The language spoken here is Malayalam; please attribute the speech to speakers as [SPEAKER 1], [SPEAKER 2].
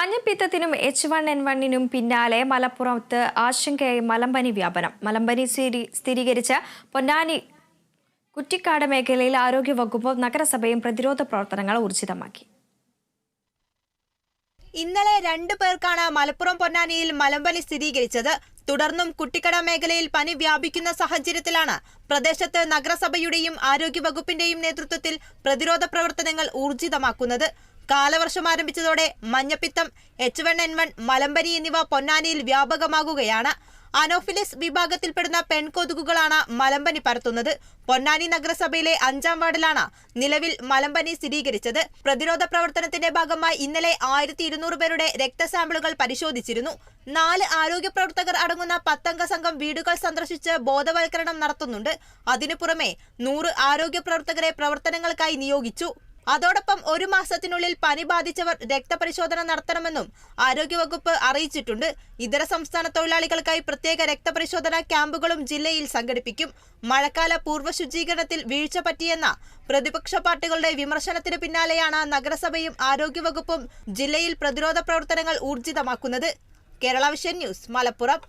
[SPEAKER 1] മഞ്ഞപ്പിത്തത്തിനും എച്ച് വൺ എൻ വണ്ണിനും പിന്നാലെ മലപ്പുറത്ത് ആശങ്കയായി മലമ്പനി വ്യാപനം. മലമ്പനി സ്ഥിരീകരിച്ച പൊന്നാനി കുറ്റിക്കാട് മേഖലയിൽ ആരോഗ്യവകുപ്പും നഗരസഭയും പ്രതിരോധ പ്രവർത്തനങ്ങൾ ഊർജിതമാക്കി.
[SPEAKER 2] ഇന്നലെ രണ്ടു പേർക്കാണ് മലപ്പുറം പൊന്നാനിയിൽ മലമ്പനി സ്ഥിരീകരിച്ചത്. തുടർന്നും കുട്ടിക്കട മേഖലയിൽ പനി വ്യാപിക്കുന്ന സാഹചര്യത്തിലാണ് പ്രദേശത്ത് നഗരസഭയുടെയും ആരോഗ്യവകുപ്പിന്റെയും നേതൃത്വത്തിൽ പ്രതിരോധ പ്രവർത്തനങ്ങൾ ഊർജിതമാക്കുന്നത്. കാലവർഷം ആരംഭിച്ചതോടെ മഞ്ഞപ്പിത്തം എച്ച് വൺ എൻ വൺ മലമ്പനി എന്നിവ പൊന്നാനിയിൽ വ്യാപകമാകുകയാണ്. അനോഫിലിസ് വിഭാഗത്തിൽപ്പെടുന്ന പെൺകൊതുകുകളാണ് മലമ്പനി പരത്തുന്നത്. പൊന്നാനി നഗരസഭയിലെ അഞ്ചാം വാർഡിലാണ് നിലവിൽ മലമ്പനി സ്ഥിരീകരിച്ചത്. പ്രതിരോധ പ്രവർത്തനത്തിന്റെ ഭാഗമായി ഇന്നലെ ആയിരത്തി ഇരുന്നൂറ് പേരുടെ രക്തസാമ്പിളുകൾ പരിശോധിച്ചിരുന്നു. നാല് ആരോഗ്യ പ്രവർത്തകർ അടങ്ങുന്ന പത്തംഗ സംഘം വീടുകൾ സന്ദർശിച്ച് ബോധവൽക്കരണം നടത്തുന്നുണ്ട്. അതിനു പുറമെ നൂറ് ആരോഗ്യ പ്രവർത്തകരെ പ്രവർത്തനങ്ങൾക്കായി നിയോഗിച്ചു. അതോടൊപ്പം ഒരു മാസത്തിനുള്ളിൽ പനി ബാധിച്ചവർ രക്തപരിശോധന നടത്തണമെന്നും ആരോഗ്യവകുപ്പ് അറിയിച്ചിട്ടുണ്ട്. ഇതര സംസ്ഥാന തൊഴിലാളികൾക്കായി പ്രത്യേക രക്തപരിശോധനാ ക്യാമ്പുകളും ജില്ലയിൽ സംഘടിപ്പിക്കും. മഴക്കാല പൂർവ ശുചീകരണത്തിൽ വീഴ്ച പറ്റിയെന്ന പ്രതിപക്ഷ പാർട്ടികളുടെ വിമർശനത്തിന് പിന്നാലെയാണ് നഗരസഭയും ആരോഗ്യവകുപ്പും ജില്ലയിൽ പ്രതിരോധ പ്രവർത്തനങ്ങൾ ഊർജിതമാക്കുന്നത്. Kerala vision news Malappuram.